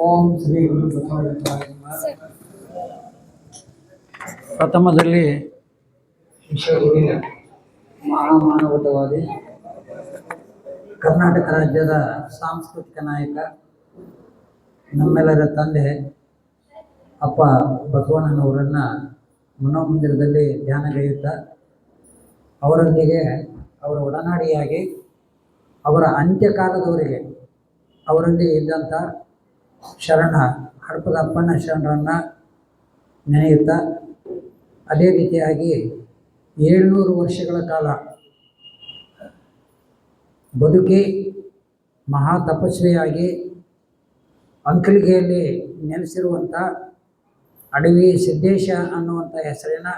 ಓಂ ಶ್ರೀ. ಪ್ರಥಮದಲ್ಲಿ ಮಹಾಮಾನವತವಾದಿ ಕರ್ನಾಟಕ ರಾಜ್ಯದ ಸಾಂಸ್ಕೃತಿಕ ನಾಯಕ ನಮ್ಮೆಲ್ಲರ ತಂದೆ ಅಪ್ಪ ಬಸವಣ್ಣನವರನ್ನು ಮನೋಮಂದಿರದಲ್ಲಿ ಧ್ಯಾನಗೈಯುತ್ತಾ ಅವರೊಂದಿಗೆ ಅವರ ಒಡನಾಡಿಯಾಗಿ, ಅವರ ಅಂತ್ಯಕಾಲದವರಿಗೆ ಅವರೊಂದಿಗೆ ಇದ್ದಂಥ ಶರಣ ಹಡಪದ ಅಪ್ಪಣ್ಣ ಶರಣರನ್ನು ನೆನೆಯುತ್ತಾ, ಅದೇ ರೀತಿಯಾಗಿ ಏಳ್ನೂರು ವರ್ಷಗಳ ಕಾಲ ಬದುಕಿ ಮಹಾ ತಪಸ್ವಿಯಾಗಿ ಅಂಕಲಿಗೆಯಲ್ಲಿ ನೆಲೆಸಿರುವಂಥ ಅಡವಿ ಸಿದ್ದೇಶ ಅನ್ನುವಂಥ ಹೆಸರಿನ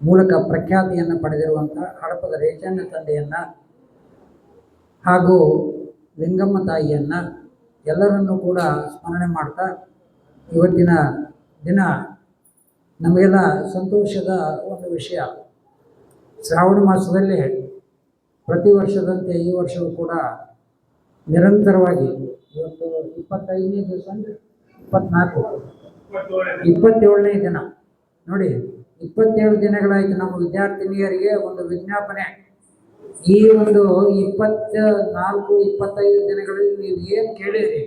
ಮೂಲಕ ಪ್ರಖ್ಯಾತಿಯನ್ನು ಪಡೆದಿರುವಂಥ ಹಡಪದ ರೇಚಣ್ಣ ತಂದೆಯನ್ನು ಹಾಗೂ ಲಿಂಗಮ್ಮ ತಾಯಿಯನ್ನು ಎಲ್ಲರನ್ನೂ ಕೂಡ ಸ್ಮರಣೆ ಮಾಡ್ತಾ ಇವತ್ತಿನ ದಿನ ನಮಗೆಲ್ಲ ಸಂತೋಷದ ಒಂದು ವಿಷಯ. ಶ್ರಾವಣ ಮಾಸದಲ್ಲಿ ಪ್ರತಿ ವರ್ಷದಂತೆ ಈ ವರ್ಷವೂ ಕೂಡ ನಿರಂತರವಾಗಿ ಇವತ್ತು ಇಪ್ಪತ್ತೈದನೇ ದಿವಸ ಅಂದರೆ ಇಪ್ಪತ್ನಾಲ್ಕು. ಇಪ್ಪತ್ತೇಳನೇ ದಿನ. ನೋಡಿ, ಇಪ್ಪತ್ತೇಳು ದಿನಗಳಾಯಿತು ನಮ್ಮ ವಿದ್ಯಾರ್ಥಿನಿಯರಿಗೆ ಒಂದು ವಿಜ್ಞಾಪನೆ. ಈ ಒಂದು ಇಪ್ಪತ್ತ ನಾಲ್ಕು ಇಪ್ಪತ್ತೈದು ದಿನಗಳಲ್ಲಿ ನೀವು ಏನು ಕೇಳಿರಿ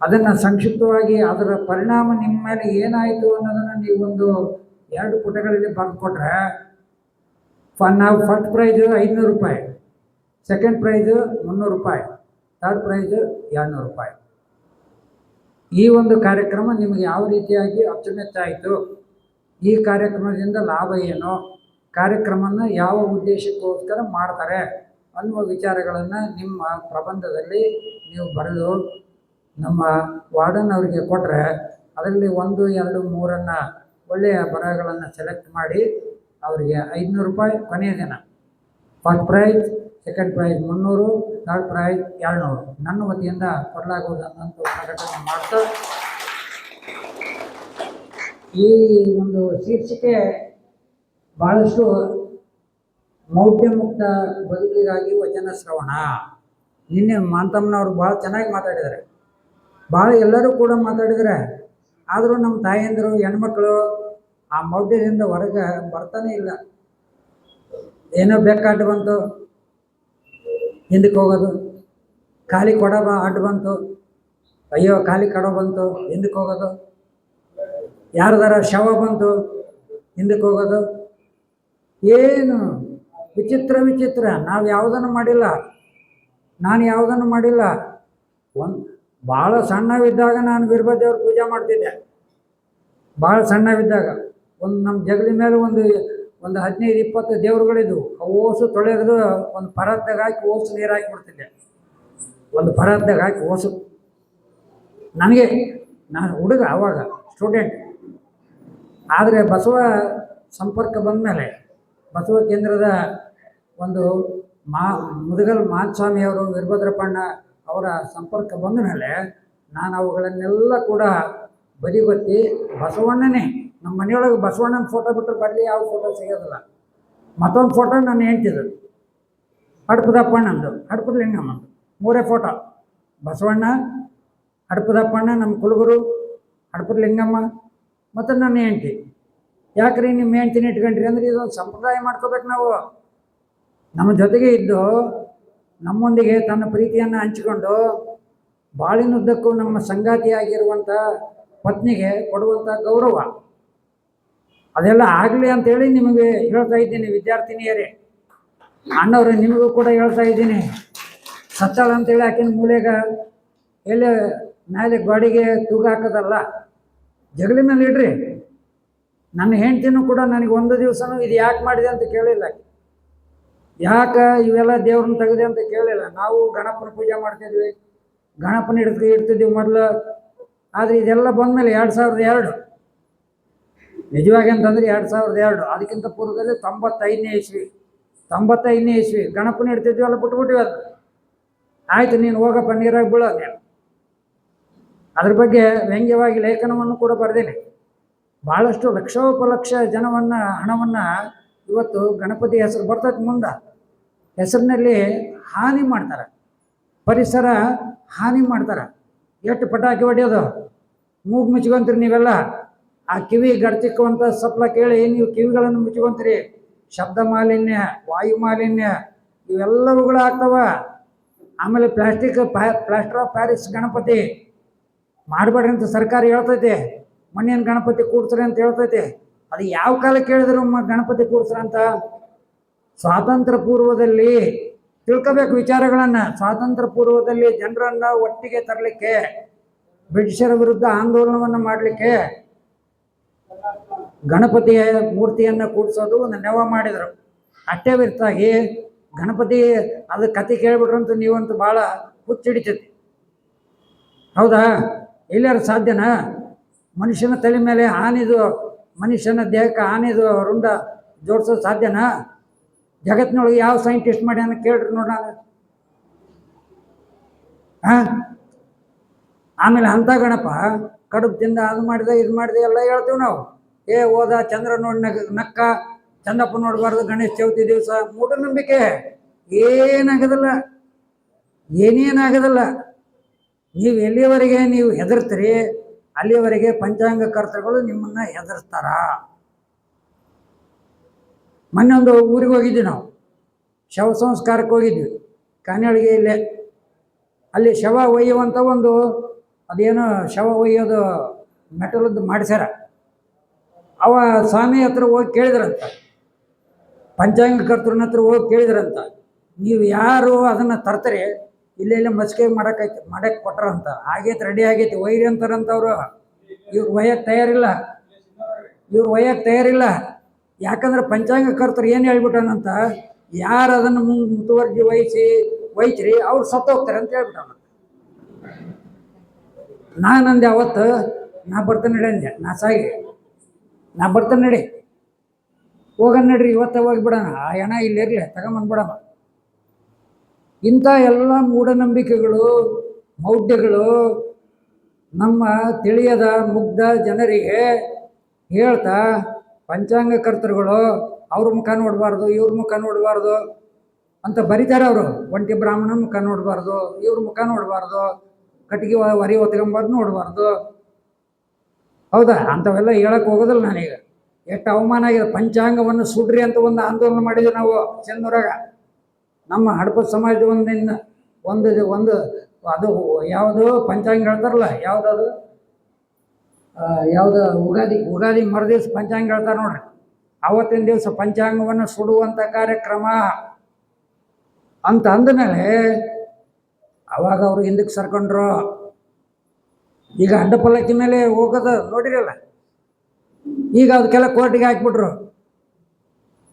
ಅದನ್ನು ಸಂಕ್ಷಿಪ್ತವಾಗಿ ಅದರ ಪರಿಣಾಮ ನಿಮ್ಮ ಮೇಲೆ ಏನಾಯಿತು ಅನ್ನೋದನ್ನು ನೀವೊಂದು ಎರಡು ಪುಟಗಳಲ್ಲಿ ಬರೆದುಕೊಟ್ರೆ ಫ ನಾವು ಫಸ್ಟ್ ಪ್ರೈಜು ಐದುನೂರು ರೂಪಾಯಿ ಸೆಕೆಂಡ್ ಪ್ರೈಜು ಮುನ್ನೂರು ರೂಪಾಯಿ ಥರ್ಡ್ ಪ್ರೈಜು ಎರಡುನೂರು ರೂಪಾಯಿ. ಈ ಒಂದು ಕಾರ್ಯಕ್ರಮ ನಿಮಗೆ ಯಾವ ರೀತಿಯಾಗಿ ಅಚ್ಚುಮೆಚ್ಚಾಯಿತು ಈ ಕಾರ್ಯಕ್ರಮದಿಂದ ಲಾಭ ಏನು? ಕಾರ್ಯಕ್ರಮನ ಯಾವ ಉದ್ದೇಶಕ್ಕೋಸ್ಕರ ಮಾಡ್ತಾರೆ? ಅನ್ನುವ ವಿಚಾರಗಳನ್ನು ನಿಮ್ಮ ಪ್ರಬಂಧದಲ್ಲಿ ನೀವು ಬರೆದು ನಮ್ಮ ವಾರ್ಡನ್ ಅವರಿಗೆ ಕೊಟ್ಟರೆ ಅದರಲ್ಲಿ ಒಂದು, ಎರಡು, ಮೂರನ್ನು ಒಳ್ಳೆಯ ಬರಹಗಳನ್ನು ಸೆಲೆಕ್ಟ್ ಮಾಡಿ ಅವರಿಗೆ ಐದುನೂರು ರೂಪಾಯಿ ಕೊನೆಯ ದಿನ. ಫಸ್ಟ್ ಪ್ರೈಸ್ ಸೆಕೆಂಡ್ ಪ್ರೈಸ್ ಮುನ್ನೂರು ಥರ್ಡ್ ಪ್ರೈಸ್ ಎರಡುನೂರು. ನನ್ನ ವತಿಯಿಂದ ಕೊಡಲಾಗುವುದನ್ನಂತೂ ಪ್ರಕಟಣೆ ಮಾಡ್ತಾ ಈ ಒಂದು ಶೀರ್ಷಿಕೆ ಭಾಳಷ್ಟು ಮೌಢ್ಯಮುಕ್ತ ಬದುಕಿಗಾಗಿ ವಚನ ಶ್ರವಣ. ನಿನ್ನೆ ಮಾಂತಮ್ಮನವರು ಭಾಳ ಚೆನ್ನಾಗಿ ಮಾತಾಡಿದ್ದಾರೆ. ಭಾಳ ಎಲ್ಲರೂ ಕೂಡ ಮಾತಾಡಿದರೆ ಆದರೂ ನಮ್ಮ ತಾಯಂದಿರು, ಹೆಣ್ಮಕ್ಳು ಆ ಮೌಢ್ಯದಿಂದ ಹೊರಗೆ ಬರ್ತಾನೆ ಇಲ್ಲ. ಏನೋ ಬೆಕ್ಕಾಟ ಬಂತು. ಹಿಂದಕ್ಕೆ ಹೋಗೋದು? ಖಾಲಿ ಕೊಡ ಬಾ, ಅಡ್ಡ ಬಂತು. ಅಯ್ಯೋ, ಖಾಲಿ ಕಡ ಬಂತು. ಹಿಂದಕ್ಕೆ ಹೋಗೋದು? ಯಾರ್ದಾರ ಶವ ಬಂತು? ಹಿಂದಕ್ಕೆ ಹೋಗೋದು? ಏನು? ವಿಚಿತ್ರ ವಿಚಿತ್ರ. ನಾವು ಯಾವುದನ್ನು ಮಾಡಿಲ್ಲ? ನಾನು ಯಾವುದನ್ನು ಮಾಡಿಲ್ಲ? ಒಂದು ಭಾಳ ಸಣ್ಣವಿದ್ದಾಗ ನಾನು ವೀರಭದ್ರವ್ರ ಪೂಜೆ ಮಾಡ್ತಿದ್ದೆ. ಭಾಳ ಸಣ್ಣವಿದ್ದಾಗ. ಒಂದು ನಮ್ಮ ಜಗಲಿ ಮೇಲೆ ಒಂದು ಒಂದು ಹದಿನೈದು, ಇಪ್ಪತ್ತು ದೇವ್ರುಗಳಿದ್ವು. ಓಸು ತೊಳೆದು ಒಂದು ಪರದ್ದಾಗ ಹಾಕಿ ಓಸು ನೀರು ಹಾಕಿಬಿಡ್ತಿದ್ದೆ ಒಂದು ಪರದ್ದಾಗ ಹಾಕಿ ಓಸು. ನನಗೆ, ನಾನು ಹುಡುಗ ಆವಾಗ ಸ್ಟೂಡೆಂಟ್ ಆದರೆ ಬಸವ ಸಂಪರ್ಕ ಬಂದ ಮೇಲೆ ಬಸವ ಕೇಂದ್ರದ ಒಂದು ಮಾ ಮುದುಗಲ್ ಮಾಧಸ್ವಾಮಿಯವರು ವೀರಭದ್ರಪ್ಪಣ್ಣ ಅವರ ಸಂಪರ್ಕ ಬಂದ ಮೇಲೆ ನಾನು ಅವುಗಳನ್ನೆಲ್ಲ ಕೂಡ ಬದಿಗೊತ್ತಿ ಬಸವಣ್ಣನೇ ನಮ್ಮ ಮನೆಯೊಳಗೆ ಬಸವಣ್ಣನ ಫೋಟೋ ಬಿಟ್ಟರೆ ಬರಲಿ, ಯಾವ ಫೋಟೋ ಸಿಗೋದಿಲ್ಲ. ಮತ್ತೊಂದು ಫೋಟೋ ನಾನು ಹೆಂಡ್ತಿದ್ದು ಹಡಪದಪ್ಪಣ್ಣಂದು ಹಡಪದ ಲಿಂಗಮ್ಮಂದು ಮೂರೇ ಫೋಟೋ ಬಸವಣ್ಣ ಹಡ್ಪದಪ್ಪಣ್ಣ ನಮ್ಮ ಕುಲಗುರು ಹಡಪದ ಲಿಂಗಮ್ಮ, ಮತ್ತು ನನ್ನ ಹೆಂಡ್ತಿ. ಯಾಕ್ರಿ ನಿಮ್ಮ ಹೆಂಡ್ತಿನ ಇಟ್ಕೊಂಡ್ರಿ ಅಂದ್ರೆ ಇದೊಂದು ಸಂಪ್ರದಾಯ ಮಾಡ್ಕೋಬೇಕು ನಾವು. ನಮ್ಮ ಜೊತೆಗೆ ಇದ್ದು ನಮ್ಮೊಂದಿಗೆ ತನ್ನ ಪ್ರೀತಿಯನ್ನು ಹಂಚಿಕೊಂಡು ಬಾಳಿನುದ್ದಕ್ಕೂ ನಮ್ಮ ಸಂಗಾತಿಯಾಗಿರುವಂಥ ಪತ್ನಿಗೆ ಕೊಡುವಂಥ ಗೌರವ. ಅದೆಲ್ಲ ಆಗಲಿ ಅಂತೇಳಿ ನಿಮಗೆ ಹೇಳ್ತಾ ಇದ್ದೀನಿ, ವಿದ್ಯಾರ್ಥಿನಿಯರೇ. ಅಣ್ಣವ್ರೆ, ನಿಮಗೂ ಕೂಡ ಹೇಳ್ತಾ ಇದ್ದೀನಿ. ಸತ್ತಾಳ ಅಂತೇಳಿ ಆಕಿನ ಮೂಲೆಗ ಎಲ್ಲಿ ಮೇಲೆ ಗಾಡಿಗೆ ತೂಗ ಹಾಕೋದಲ್ಲ. ಜಗಲಿ ಇಡ್ರಿ. ನನ್ನ ಹೆಂಡ್ತಿನೂ ಕೂಡ ನನಗೆ ಒಂದು ದಿವಸನೂ ಇದು ಯಾಕೆ ಮಾಡಿದೆ ಅಂತ ಕೇಳಿಲ್ಲ. ಯಾಕೆ ಇವೆಲ್ಲ ದೇವ್ರನ್ನ ತೆಗೆದೆ ಅಂತ ಕೇಳಿಲ್ಲ. ನಾವು ಗಣಪನ ಪೂಜೆ ಮಾಡ್ತಿದ್ವಿ. ಗಣಪನ ಇಡ್ತೀವಿ ಇಡ್ತಿದ್ವಿ ಮೊದಲು. ಆದರೆ ಇದೆಲ್ಲ ಬಂದಮೇಲೆ ಎರಡು ಸಾವಿರದ ಎರಡು. ನಿಜವಾಗಿ ಅಂತಂದರೆ ಎರಡು ಸಾವಿರದ ಎರಡು, ಅದಕ್ಕಿಂತ ಪೂರ್ವದಲ್ಲಿ ತೊಂಬತ್ತೈದನೇ ಇಸ್ವಿ ತೊಂಬತ್ತೈದನೇ ಇಸ್ವಿ ಗಣಪನ ಇಡ್ತಿದ್ವಿ ಬಿಟ್ಬಿಟ್ಟಿವಿ ಅದು ಆಯ್ತು, ನೀನು ಹೋಗಪ್ಪ, ನೀರಾಗಿ ಬೀಳೋ ನೀನು. ಅದ್ರ ಬಗ್ಗೆ ವ್ಯಂಗ್ಯವಾಗಿ ಲೇಖನವನ್ನು ಕೂಡ ಬರೆದೇನೆ. ಭಾಳಷ್ಟು ಲಕ್ಷೋಪಲಕ್ಷ ಜನವನ್ನು, ಹಣವನ್ನು ಇವತ್ತು ಗಣಪತಿ ಹೆಸರು ಬರ್ತೈತೆ ಮುಂದೆ. ಹೆಸರಿನಲ್ಲಿ ಹಾನಿ ಮಾಡ್ತಾರೆ. ಪರಿಸರ ಹಾನಿ ಮಾಡ್ತಾರೆ. ಎಷ್ಟು ಪಟಾಕಿ ಹೊಡೆಯೋದು? ಮೂಗು ಮುಚ್ಕೊಂತೀರಿ ನೀವೆಲ್ಲ. ಆ ಕಿವಿ ಗಡ್ಚಿಕ್ಕುವಂಥ ಸಪ್ಲ ಕೇಳಿ, ನೀವು ಕಿವಿಗಳನ್ನು ಮುಚ್ಕೊಂತೀರಿ ಶಬ್ದ ಮಾಲಿನ್ಯ, ವಾಯು ಮಾಲಿನ್ಯ, ಇವೆಲ್ಲವುಗಳು ಆಗ್ತವ. ಆಮೇಲೆ plastic plaster of Paris Ganapati. ಮಾಡಬೇಡ್ರಿ ಅಂತ ಸರ್ಕಾರ ಹೇಳ್ತೈತೆ. ಮಣ್ಣಿನ ಗಣಪತಿ ಕೂಡ್ಸ್ರಿ ಅಂತ ಹೇಳ್ತೈತೆ. ಅದು ಯಾವ ಕಾಲ ಕೇಳಿದ್ರು ಗಣಪತಿ ಕೂಡ್ಸ್ರ ಅಂತ? ಸ್ವಾತಂತ್ರ್ಯ ಪೂರ್ವದಲ್ಲಿ ತಿಳ್ಕೋಬೇಕು ವಿಚಾರಗಳನ್ನು. ಸ್ವಾತಂತ್ರ್ಯ ಪೂರ್ವದಲ್ಲಿ ಜನರನ್ನು ಒಟ್ಟಿಗೆ ತರಲಿಕ್ಕೆ, ಬ್ರಿಟಿಷರ ವಿರುದ್ಧ ಆಂದೋಲನವನ್ನು ಮಾಡಲಿಕ್ಕೆ ಗಣಪತಿಯ ಮೂರ್ತಿಯನ್ನು ಕೂಡಿಸೋದು ಒಂದು ನೆವ ಮಾಡಿದರು. ಅಷ್ಟೇ ಬಿರ್ತಾಗಿ ಗಣಪತಿ ಅದು ಕತೆ ಕೇಳ್ಬಿಟ್ರಂತೂ ನೀವಂತೂ ಭಾಳ ಹುಚ್ಚಿಡಿತೈತಿ. ಹೌದಾ? ಎಲ್ಲಾರು ಸಾಧ್ಯನಾ? ಮನುಷ್ಯನ ತಲೆ ಮೇಲೆ ಆನಿದು, ಮನುಷ್ಯನ ದೇಹಕ್ಕೆ ಆನಿದು ರುಂಡ ಜೋಡಿಸೋದು ಸಾಧ್ಯನಾ? ಜಗತ್ತಿನೊಳಗೆ ಯಾವ ಸೈಂಟಿಸ್ಟ್ ಮಾಡ್ಯಾನ ಕೇಳ್ರಿ ನೋಡೋಣ ಆಮೇಲೆ ಅಂಥ ಗಣಪ ಕಡುಬು ತಿಂದ ಅದು ಮಾಡಿದೆ, ಇದು ಮಾಡಿದೆ ಎಲ್ಲ ಹೇಳ್ತೀವಿ ನಾವು. ಏ ಹೋದ ಚಂದ್ರ ನೋಡಿ ನಗ ನಕ್ಕ ಚಂದಪ್ಪ ನೋಡಬಾರ್ದು, ಗಣೇಶ ಚೌತಿ ದಿವಸ, ಮೂಢನಂಬಿಕೆ. ಏನಾಗೋದಿಲ್ಲ? ಏನೇನಾಗೋದಿಲ್ಲ? ನೀವು ಎಲ್ಲಿಯವರೆಗೆ ನೀವು ಹೆದರ್ತೀರಿ? ಅಲ್ಲಿಯವರೆಗೆ ಪಂಚಾಂಗ ಕರ್ತೃಗಳು ನಿಮ್ಮನ್ನ ಹೆದರ್ತಾರ. ಮೊನ್ನೆ ಒಂದು ಊರಿಗೆ ಹೋಗಿದ್ವಿ ನಾವು. ಶವ ಸಂಸ್ಕಾರಕ್ಕೆ ಹೋಗಿದ್ವಿ. ಕನ್ನಡಿಗೆ ಇಲ್ಲೇ. ಅಲ್ಲಿ ಶವ ಒಯ್ಯುವಂಥ ಒಂದು, ಅದೇನೋ ಶವ ಒಯ್ಯೋದು ಮೆಟಲದ್ದು ಮಾಡಿಸ್ಯಾರ. ಅವ ಸ್ವಾಮಿ ಹತ್ರ ಹೋಗಿ ಕೇಳಿದ್ರಂತ. ಪಂಚಾಂಗ ಕರ್ತೃನ ಹತ್ರ ಹೋಗಿ ಕೇಳಿದ್ರಂತ. ನೀವು ಯಾರು ಅದನ್ನು ತರ್ತಾರೆ? ಇಲ್ಲೇ ಇಲ್ಲೇ ಮಸ್ಕೆ ಮಾಡೋಕ್ಕೈತೆ ಮಾಡಕ್ಕೆ ಕೊಟ್ರಂತ. ಆಗೈತೆ ರೆಡಿ ಆಗೈತಿ ಒಯ್ರಿ ಅಂತಾರಂತ ಅವರು. ಇವ್ರು ಒಯ್ಯಕ್ಕೆ ತಯಾರಿಲ್ಲ. ಇವ್ರು ಒಯ್ಯಕ್ಕೆ ತಯಾರಿಲ್ಲ. ಯಾಕಂದ್ರೆ ಪಂಚಾಂಗ ಕರ್ತರು ಏನು ಹೇಳ್ಬಿಟ್ಟನಂತ, ಯಾರು ಅದನ್ನು ಮುಂದೆ ಮುತುವರ್ಜಿ ವಹಿಸಿ ಒಯ್ತ್ರಿ ಅವ್ರು ಸತ್ತೋಗ್ತಾರೆ ಅಂತ ಹೇಳ್ಬಿಟ್ಟ ನಾನಂದೆ ಅವತ್ತು ನಾ ಬರ್ತೇನೆ ನಾ ಸಾಗಿ. ನಾ ಬರ್ತೇನೆ ನಡಿ. ಹೋಗನ್ ನಡ್ರಿ ಹೋಗಿ ಹೋಗಿಬಿಡೋಣ ಆ ಹಣ ಇಲ್ಲಿರಲಿ ತಗೊಂಬಂದ್ಬಿಡೋಣ ಇಂಥ ಎಲ್ಲ ಮೂಢನಂಬಿಕೆಗಳು, ಮೌಢ್ಯಗಳು ನಮ್ಮ ತಿಳಿಯದ ಮುಗ್ಧ ಜನರಿಗೆ ಹೇಳ್ತಾ ಪಂಚಾಂಗಕರ್ತರುಗಳು ಅವ್ರ ಮುಖ ನೋಡಬಾರ್ದು, ಇವ್ರ ಮುಖ ನೋಡಬಾರ್ದು ಅಂತ ಬರೀತಾರೆ ಅವರು. ಒಂಟಿ ಬ್ರಾಹ್ಮಣ ಮುಖ ನೋಡಬಾರ್ದು, ಇವ್ರ ಮುಖ ನೋಡಬಾರ್ದು, ಕಟ್ಟಿಗೆ ವರಿ ಹೊತ್ಕೊಂಬಾರ್ದು ನೋಡಬಾರ್ದು. ಹೌದಾ? ಅಂಥವೆಲ್ಲ ಹೇಳಕ್ಕೆ ಹೋಗೋದಿಲ್ಲ ನಾನೀಗ. ಎಷ್ಟು ಅವಮಾನ ಆಗಿದೆ. ಪಂಚಾಂಗವನ್ನು ಸುಡ್ರಿ ಅಂತ ಒಂದು ಆಂದೋಲನ ಮಾಡಿದ್ವಿ ನಾವು ಚೆನ್ನೂರಾಗ. ನಮ್ಮ ಹಡಪ ಸಮಾಜದ ಒಂದಿನ, ಒಂದು ಒಂದು ಅದು ಯಾವುದು ಪಂಚಾಂಗ ಹೇಳ್ತಾರಲ್ಲ, ಯಾವುದದು? ಯಾವುದು ಉಗಾದಿ ಉಗಾದಿ ಮರುದಿವ್ಸ ಪಂಚಾಂಗ ಹೇಳ್ತಾರೆ ನೋಡ್ರಿ. ಅವತ್ತಿನ ದಿವಸ ಪಂಚಾಂಗವನ್ನು ಸುಡುವಂಥ ಕಾರ್ಯಕ್ರಮ. ಅಂತ ಅಂದಮೇಲೆ ಅವಾಗ ಅವರು ಹಿಂದಕ್ಕೆ ಸರ್ಕೊಂಡ್ರು. ಈಗ ಅಡ್ಡ ಪಲ್ಲಕ್ಕಿ ಮೇಲೆ ಹೋಗೋದು ನೋಡಿರಲ್ಲ? ಈಗ ಅದಕ್ಕೆಲ್ಲ ಕೋರ್ಟಿಗೆ ಹಾಕ್ಬಿಟ್ರು.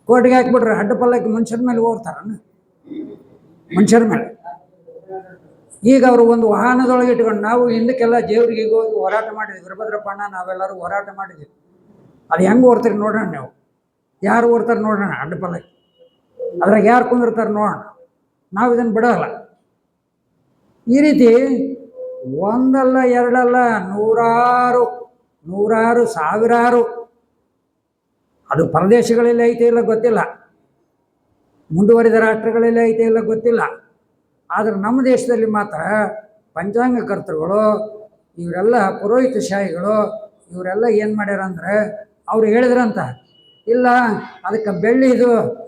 ಕೋರ್ಟಿಗೆ ಹಾಕ್ಬಿಟ್ರು ಅಡ್ಡಪಲ್ಲಕ್ಕಿ ಮನುಷ್ಯರ ಮೇಲೆ ಹೋಗ್ತಾರ ಮನುಷ್ಯರ ಮೇಲೆ. ಈಗ ಅವರು ಒಂದು ವಾಹನದೊಳಗೆ ಇಟ್ಕೊಂಡು ನಾವು ಹಿಂದಕ್ಕೆಲ್ಲ ದೇವ್ರಿಗೆ ಹೋಗಿ ಹೋರಾಟ ಮಾಡಿದ್ವಿ. ವೀರಭದ್ರಪ್ಪಣ್ಣ ನಾವೆಲ್ಲರೂ ಹೋರಾಟ ಮಾಡಿದ್ವಿ. ಅದು ಹೆಂಗೆ ಓಡ್ತೀರಿ ನೋಡೋಣ ನೀವು. ಯಾರು ಓಡ್ತಾರೆ ನೋಡೋಣ ಅಡ್ಡಪಲ್ಲಕ್ಕಿ ಅದ್ರಾಗ ಯಾರು ಕುಂದಿರ್ತಾರೆ ನೋಡೋಣ. ನಾವು ಇದನ್ನು ಬಿಡೋಲ್ಲ. ಈ ರೀತಿ ಒಂದಲ್ಲ, ಎರಡಲ್ಲ, ನೂರಾರು ನೂರಾರು, ಸಾವಿರಾರು. ಅದು ಪ್ರದೇಶಗಳಲ್ಲಿ ಐತೆ ಇಲ್ಲ ಗೊತ್ತಿಲ್ಲ. ಮುಂದುವರಿದ ರಾಷ್ಟ್ರಗಳಲ್ಲಿ ಐತೆ ಇಲ್ಲ ಗೊತ್ತಿಲ್ಲ. ಆದರೆ ನಮ್ಮ ದೇಶದಲ್ಲಿ ಮಾತ್ರ ಪಂಚಾಂಗಕರ್ತೃಗಳು ಇವರೆಲ್ಲ ಪುರೋಹಿತ ಶಾಹಿಗಳು, ಇವರೆಲ್ಲ ಏನು ಮಾಡ್ಯಾರ ಅಂದ್ರೆ ಅವ್ರು ಹೇಳಿದ್ರಂತ. ಇಲ್ಲ, ಅದಕ್ಕೆ ಬೆಳ್ಳಿದು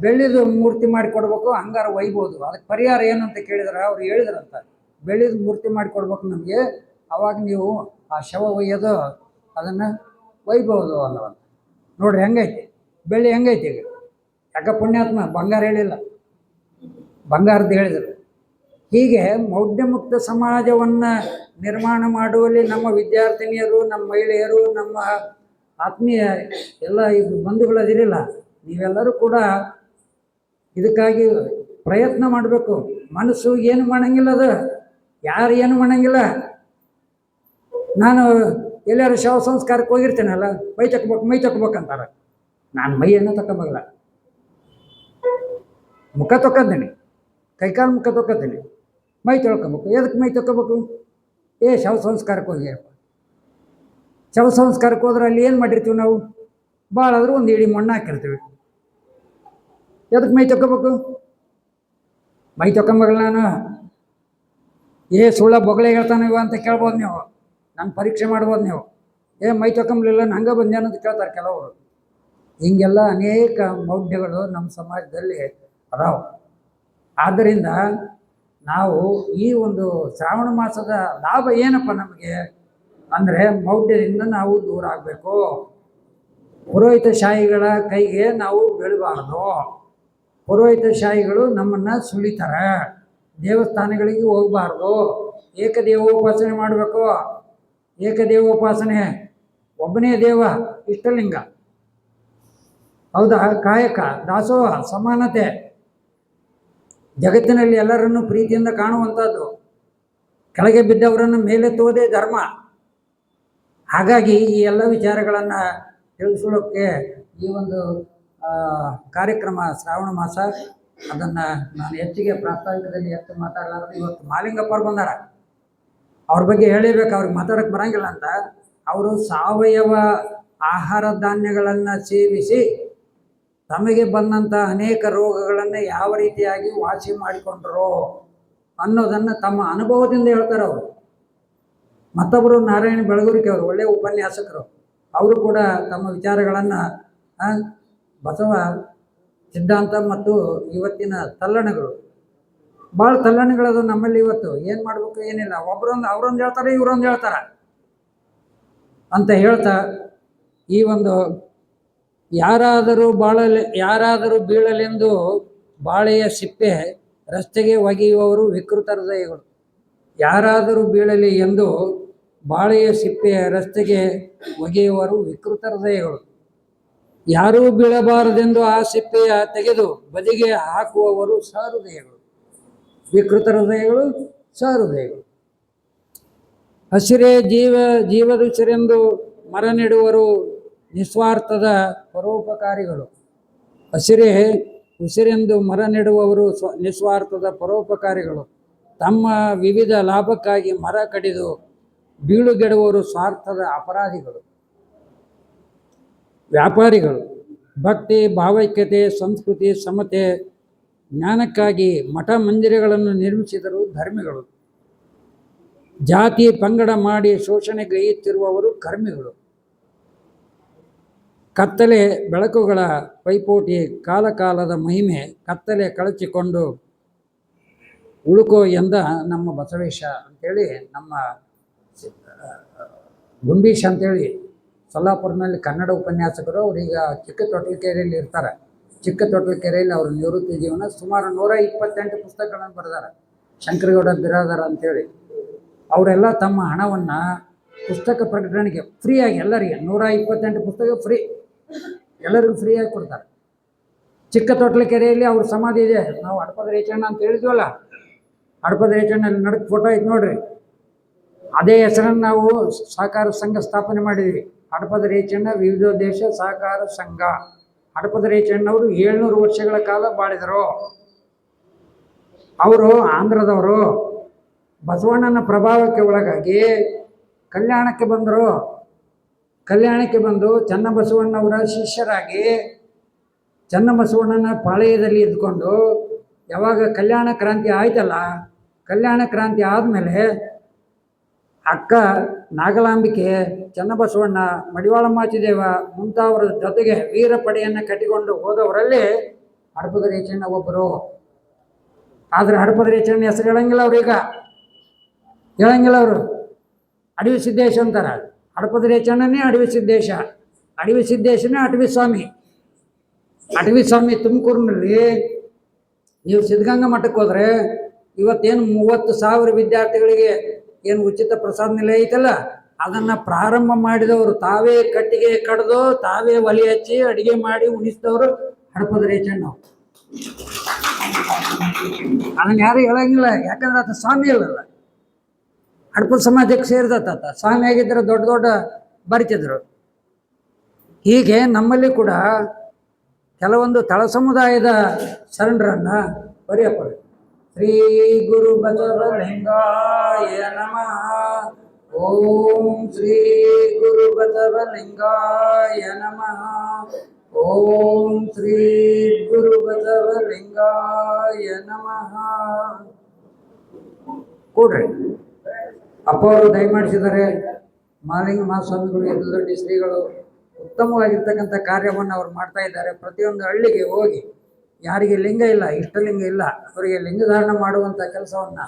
ಬೆಳ್ಳಿದು ಮೂರ್ತಿ ಮಾಡಿ ಕೊಡ್ಬೇಕು ಹಂಗಾರ ಒಯ್ಬೋದು. ಅದಕ್ಕೆ ಪರಿಹಾರ ಏನು ಅಂತ ಕೇಳಿದ್ರೆ ಅವ್ರು ಹೇಳಿದ್ರಂತ. ಬೆಳ್ಳಿದು ಮೂರ್ತಿ ಮಾಡಿ ಕೊಡ್ಬೇಕು ನಮಗೆ, ಅವಾಗ ನೀವು ಆ ಶವ ಒಯ್ಯೋದು, ಅದನ್ನು ಒಯ್ಬೋದು ಅನ್ನೋ ನೋಡ್ರಿ ಹೆಂಗೈತಿ ಬೆಳ್ಳಿ ಹೆಂಗೈತಿ ಈಗ? ಯಾಕೆ ಪುಣ್ಯಾತ್ಮ? ಬಂಗಾರ ಹೇಳಿಲ್ಲ. ಬಂಗಾರದ್ದು ಹೇಳಿದರು. ಹೀಗೆ ಮೌಢ್ಯಮುಕ್ತ ಸಮಾಜವನ್ನು ನಿರ್ಮಾಣ ಮಾಡುವಲ್ಲಿ ನಮ್ಮ ವಿದ್ಯಾರ್ಥಿನಿಯರು, ನಮ್ಮ ಮಹಿಳೆಯರು, ನಮ್ಮ ಆತ್ಮೀಯ ಎಲ್ಲ ಇದು ಬಂಧುಗಳದಿರಲಿಲ್ಲ ನೀವೆಲ್ಲರೂ ಕೂಡ ಇದಕ್ಕಾಗಿ ಪ್ರಯತ್ನ ಮಾಡಬೇಕು. ಮನಸ್ಸು ಏನು ಮಾಡಂಗಿಲ್ಲ ಅದು. ಯಾರು ಏನು ಮಾಡಂಗಿಲ್ಲ. ನಾನು ಎಲ್ಲಾರು ಶವ ಸಂಸ್ಕಾರಕ್ಕೆ ಹೋಗಿರ್ತೇನಲ್ಲ, ಮೈ ತಕ್ಬೇಕು, ಮೈ ತಕ್ಬೇಕಂತಾರೆ. ನಾನು ಮೈಯನ್ನು ತಕ್ಕೋಬಲ್ಲ ಮುಖ ತೊಕ್ಕೊಂತೀನಿ. ಕೈಕಾಲು ಮುಖ ತೊಕ್ಕೋತೀನಿ. ಮೈ ತೊಳ್ಕೊಬೇಕು. ಎದಕ್ಕೆ ಮೈ ತೊಕ್ಕೋಬೇಕು? ಏ, ಶವ ಸಂಸ್ಕಾರಕ್ಕೆ ಹೋಗಿ ಶವ ಸಂಸ್ಕಾರಕ್ಕೆ ಹೋದ್ರೆ ಅಲ್ಲಿ ಏನು ಮಾಡಿರ್ತೀವಿ ನಾವು? ಭಾಳ ಆದರೂ ಒಂದು ಇಡೀ ಮಣ್ಣು ಹಾಕಿರ್ತೀವಿ. ಎದಕ್ಕೆ ಮೈ ತೊಕ್ಕೋಬೇಕು? ಮೈ ತೊಗೊಂಬಗಲ್ಲ ನಾನು. ಏ ಸುಳ್ಳ ಬೊಗಳೆ ಹೇಳ್ತಾನೆ ಇವ ಅಂತ ಕೇಳ್ಬೋದು ನೀವು. ನಾನು ಪರೀಕ್ಷೆ ಮಾಡ್ಬೋದು ನೀವು. ಏ ಮೈ ತೊಗೊಂಬಲಿಲ್ಲ ನಂಗೆ ಅಂತ ಕೇಳ್ತಾರೆ ಕೆಲವರು. ಹಿಂಗೆಲ್ಲ ಅನೇಕ ಮೌಢ್ಯಗಳು ನಮ್ಮ ಸಮಾಜದಲ್ಲಿ ಅದಾವ. ಆದ್ದರಿಂದ ನಾವು ಈ ಒಂದು ಶ್ರಾವಣ ಮಾಸದ ಲಾಭ ಏನಪ್ಪ ನಮಗೆ? ಅಂದರೆ ಮೌಢ್ಯದಿಂದ ನಾವು ದೂರ ಆಗಬೇಕು. ಪುರೋಹಿತ ಶಾಹಿಗಳ ಕೈಗೆ ನಾವು ಬೀಳಬಾರ್ದು. ಪುರೋಹಿತ ಶಾಹಿಗಳು ನಮ್ಮನ್ನು ಸುಳಿತಾರೆ. ದೇವಸ್ಥಾನಗಳಿಗೆ ಹೋಗಬಾರ್ದು. ಏಕದೇವೋಪಾಸನೆ ಮಾಡಬೇಕು. ಏಕದೇವೋಪಾಸನೆ ಒಬ್ಬನೇ ದೇವ, ಇಷ್ಟಲಿಂಗ. ಹೌದಾ? ಕಾಯಕ, ದಾಸೋಹ, ಸಮಾನತೆ. ಜಗತ್ತಿನಲ್ಲಿ ಎಲ್ಲರನ್ನು ಪ್ರೀತಿಯಿಂದ ಕಾಣುವಂಥದ್ದು. ಕೆಳಗೆ ಬಿದ್ದವರನ್ನು ಮೇಲೆತ್ತುವುದೇ ಧರ್ಮ. ಹಾಗಾಗಿ ಈ ಎಲ್ಲ ವಿಚಾರಗಳನ್ನು ತಿಳಿಸೋಕ್ಕೆ ಈ ಒಂದು ಕಾರ್ಯಕ್ರಮ ಶ್ರಾವಣ ಮಾಸ ಅದನ್ನು ನಾನು ಹೆಚ್ಚಿಗೆ ಪ್ರಾಸ್ತಾವಿಕದಲ್ಲಿ ಎತ್ತು ಮಾತಾಡಲಾರ್ದು ಇವತ್ತು ಮಾಲಿಂಗಪ್ಪರು ಬಂದಾರ. ಅವ್ರ ಬಗ್ಗೆ ಹೇಳಬೇಕು ಅವ್ರಿಗೆ ಮಾತಾಡಕ್ಕೆ ಬರಂಗಿಲ್ಲ ಅಂತ. ಅವರು ಸಾವಯವ ಆಹಾರ ಧಾನ್ಯಗಳನ್ನು ಸೇವಿಸಿ ತಮಗೆ ಬಂದಂಥ ಅನೇಕ ರೋಗಗಳನ್ನು ಯಾವ ರೀತಿಯಾಗಿ ವಾಸಿ ಮಾಡಿಕೊಂಡ್ರು ಅನ್ನೋದನ್ನು ತಮ್ಮ ಅನುಭವದಿಂದ ಹೇಳ್ತಾರೆ ಅವರು. ಮತ್ತೊಬ್ಬರು ನಾರಾಯಣ ಬೆಳಗುರಿಕೆ ಅವರು ಒಳ್ಳೆಯ ಉಪನ್ಯಾಸಕರು. ಅವರು ಕೂಡ ತಮ್ಮ ವಿಚಾರಗಳನ್ನು ಬಸವ ಸಿದ್ಧಾಂತ ಮತ್ತು ಇವತ್ತಿನ ತಲ್ಲಣಗಳು. ಭಾಳ ತಲ್ಲಣಗಳದು ನಮ್ಮಲ್ಲಿ ಇವತ್ತು. ಏನು ಮಾಡಬೇಕು ಏನಿಲ್ಲ. ಒಬ್ಬರೊಂದು ಅವರೊಂದು ಹೇಳ್ತಾರೆ, ಇವರೊಂದು ಹೇಳ್ತಾರೆ. ಅಂತ ಹೇಳ್ತಾ ಈ ಒಂದು ಯಾರಾದರೂ ಬಾಳಲೆ ಯಾರಾದರೂ ಬೀಳಲೆಂದು ಬಾಳೆಯ ಸಿಪ್ಪೆ ರಸ್ತೆಗೆ ಒಗೆಯುವವರು ವಿಕೃತ ಹೃದಯಗಳು. ಯಾರಾದರೂ ಬೀಳಲಿ ಎಂದು ಬಾಳೆಯ ಸಿಪ್ಪೆಯ ರಸ್ತೆಗೆ ಒಗೆಯುವರು ವಿಕೃತ ಹೃದಯಗಳು. ಯಾರೂ ಬೀಳಬಾರದೆಂದು ಆ ಸಿಪ್ಪೆಯ ತೆಗೆದು ಬದಿಗೆ ಹಾಕುವವರು ಸಹೃದಯಗಳು ವಿಕೃತ ಹೃದಯಗಳು ಸಹೃದಯಗಳು ಹಸಿರೇ ಜೀವ ಜೀವದುಸಿರೆಂದು ಮರ ನೆಡುವರು ನಿಸ್ವಾರ್ಥದ ಪರೋಪಕಾರಿಗಳು. ಹಸಿರೇ ಉಸಿರೆಂದು ಮರ ನೆಡುವವರು ಸ್ವ, ನಿಸ್ವಾರ್ಥದ ಪರೋಪಕಾರಿಗಳು. ತಮ್ಮ ವಿವಿಧ ಲಾಭಕ್ಕಾಗಿ ಮರ ಕಡಿದು ಬೀಳುಗೆಡುವವರು ಸ್ವಾರ್ಥದ ಅಪರಾಧಿಗಳು. ವ್ಯಾಪಾರಿಗಳು, ಭಕ್ತಿ, ಭಾವೈಕ್ಯತೆ, ಸಂಸ್ಕೃತಿ, ಸಮತೆ, ಜ್ಞಾನಕ್ಕಾಗಿ ಮಠ ಮಂದಿರಗಳನ್ನು ನಿರ್ಮಿಸಿದರು ಧರ್ಮಿಗಳು. ಜಾತಿ ಪಂಗಡ ಮಾಡಿ ಶೋಷಣೆ ಶೋಷಣೆಗೈಯುತ್ತಿರುವವರು ಕರ್ಮಿಗಳು. ಕತ್ತಲೆ ಬೆಳಕುಗಳ ಪೈಪೋಟಿ, ಕಾಲಕಾಲದ ಮಹಿಮೆ ಕತ್ತಲೆ ಕಳಚಿಕೊಂಡು ಉಳುಕೋ ಎಂದ ನಮ್ಮ ಬಸವೇಶ ಅಂತೇಳಿ ನಮ್ಮ ಗುಂಬೀಶ್ ಅಂತೇಳಿ ಸೊಲ್ಲಾಪುರನಲ್ಲಿ ಕನ್ನಡ ಉಪನ್ಯಾಸಕರು ಅವರೀಗ ಚಿಕ್ಕ ತೊಟ್ಲಕೆರೆಯಲ್ಲಿ ಇರ್ತಾರೆ. ಚಿಕ್ಕ ತೊಟ್ಲಕೆರೆಯಲ್ಲಿ ಅವ್ರ ನಿವೃತ್ತಿ ಜೀವನ ಸುಮಾರು ನೂರ ಇಪ್ಪತ್ತೆಂಟು ಪುಸ್ತಕಗಳನ್ನು ಬರೆದಾರೆ. ಶಂಕರಗೌಡ ಬಿರಾದರ ಅಂತೇಳಿ ಅವರೆಲ್ಲ ತಮ್ಮ ಹಣವನ್ನು ಪುಸ್ತಕ ಪ್ರಕಟಣೆಗೆ ಫ್ರೀಯಾಗಿ ಎಲ್ಲರಿಗೆ ನೂರ ಇಪ್ಪತ್ತೆಂಟು ಪುಸ್ತಕ ಫ್ರೀ. ಎಲ್ಲರಿಗೂ ಫ್ರೀಯಾಗಿ ಕೊಡ್ತಾರೆ. ಚಿಕ್ಕ ತೊಟ್ಲಕೆರೆಯಲ್ಲಿ ಅವ್ರ ಸಮಾಧಿ ಇದೆ. ನಾವು ಹಡಪದ ರೇಚಣ್ಣ ಅಂತ ಹೇಳಿದ್ವಲ್ಲ? ಹಡಪದ ರೇಚಣ್ಣಲ್ಲಿ ನಡಕ್ ಫೋಟೋ ಐತೆ ನೋಡ್ರಿ. ಅದೇ ಹೆಸರನ್ನು ನಾವು ಸಹಕಾರ ಸಂಘ ಸ್ಥಾಪನೆ ಮಾಡಿದ್ವಿ. ಹಡಪದ ರೇಚಣ್ಣ ವಿವಿಧೋದ್ದೇಶ ಸಹಕಾರ ಸಂಘ. ಹಡಪದ ರೇಚಣ್ಣವರು ಏಳ್ನೂರು ವರ್ಷಗಳ ಕಾಲ ಬಾಳಿದರು. ಅವರು ಆಂಧ್ರದವರು. ಬಸವಣ್ಣನ ಪ್ರಭಾವಕ್ಕೆ ಒಳಗಾಗಿ ಕಲ್ಯಾಣಕ್ಕೆ ಬಂದರು. ಕಲ್ಯಾಣಕ್ಕೆ ಬಂದು ಚನ್ನಬಸವಣ್ಣವರ ಶಿಷ್ಯರಾಗಿ ಚನ್ನಬಸವಣ್ಣನ ಪಾಳೆಯದಲ್ಲಿ ಇದ್ಕೊಂಡು ಯಾವಾಗ ಕಲ್ಯಾಣ ಕ್ರಾಂತಿ ಆಯ್ತಲ್ಲ, ಕಲ್ಯಾಣ ಕ್ರಾಂತಿ ಆದಮೇಲೆ ಅಕ್ಕ ನಾಗಲಾಂಬಿಕೆ, ಚನ್ನಬಸವಣ್ಣ ಮಡಿವಾಳ ಮಾಚಿದೇವ ಮುಂತಾವರ ಜೊತೆಗೆ ವೀರ ಪಡೆಯನ್ನು ಕಟ್ಟಿಕೊಂಡು ಹೋದವರಲ್ಲಿ ಹಡಪದ ರೇಚಣ್ಣ ಒಬ್ಬರು. ಆದರೆ ಹಡಪದ ರೇಚಣ್ಣ ಹೆಸರು ಹೇಳಂಗಿಲ್ಲ ಈಗ. ಹೇಳಂಗಿಲ್ಲ ಅವರು. ಅಡವಿ ಸಿದ್ದೇಶ ಅಂತಾರೆ. ಹಡಪದ ರೇಚಣ್ಣನೇ ಅಡವಿ ಸಿದ್ದೇಶ. ಅಡವಿ ಸಿದ್ದೇಶನೇ ಅಟವಿ ಸ್ವಾಮಿ. ಅಟವಿ ಸ್ವಾಮಿ ತುಮಕೂರಿನಲ್ಲಿ ನೀವು ಸಿದ್ಧಗಂಗಾ ಮಠಕ್ಕೆ ಹೋದರೆ ಇವತ್ತೇನು ಮೂವತ್ತು ಸಾವಿರ ವಿದ್ಯಾರ್ಥಿಗಳಿಗೆ ಏನು ಉಚಿತ ಪ್ರಸಾದ ನಿಲಯ ಐತಲ್ಲ, ಅದನ್ನು ಪ್ರಾರಂಭ ಮಾಡಿದವರು ತಾವೇ ಕಟ್ಟಿಗೆ ಕಡ್ದು, ತಾವೇ ಒಲೆ ಹಚ್ಚಿ ಅಡಿಗೆ ಮಾಡಿ ಉಣಿಸಿದವರು ಹಡಪದ ರೇಚಣ್ಣ ಅದನ್ನ ಯಾರು ಹೇಳಂಗಿಲ್ಲ, ಯಾಕಂದ್ರೆ ಆತ ಸ್ವಾಮಿ ಇಲ್ಲಲ್ಲ ಹಡಪದ ಸಮಾಜಕ್ಕೆ ಸೇರಿದತ್ತ ಸ್ವಾಮಿ ಆಗಿದ್ರೆ ದೊಡ್ಡ ದೊಡ್ಡ ಬರಿತಿದ್ರು. ಹೀಗೆ ನಮ್ಮಲ್ಲಿ ಕೂಡ ಕೆಲವೊಂದು ತಳ ಸಮುದಾಯದ ಶರಣರನ್ನು ಬರೆಯಪ್ಪ. ಶ್ರೀ ಗುರು ಬಸವಲಿಂಗಾಯ ನಮಃ. ಓಂ ಶ್ರೀ ಗುರು ಬಸವಲಿಂಗಾಯ ನಮಃ. ಓಂ ಶ್ರೀ ಗುರು ಬಸವಲಿಂಗಾಯ ನಮಃ. ಕೊಡ್ರಿ. ಅಪ್ಪ ಅವರು ದಯಮಾಡಿಸಿದ್ದಾರೆ ಮಾಲಿಂಗ ಮಹಾಸ್ವಾಮಿಗಳು ಎದ್ದುದೊಡ್ಡಿ ಶ್ರೀಗಳು, ಉತ್ತಮವಾಗಿರ್ತಕ್ಕಂಥ ಕಾರ್ಯವನ್ನು ಅವ್ರು ಮಾಡ್ತಾ ಇದ್ದಾರೆ. ಪ್ರತಿಯೊಂದು ಹಳ್ಳಿಗೆ ಹೋಗಿ ಯಾರಿಗೆ ಲಿಂಗ ಇಲ್ಲ ಇಷ್ಟಲಿಂಗ ಇಲ್ಲ, ಅವರಿಗೆ ಲಿಂಗಧಾರಣ ಮಾಡುವಂಥ ಕೆಲಸವನ್ನು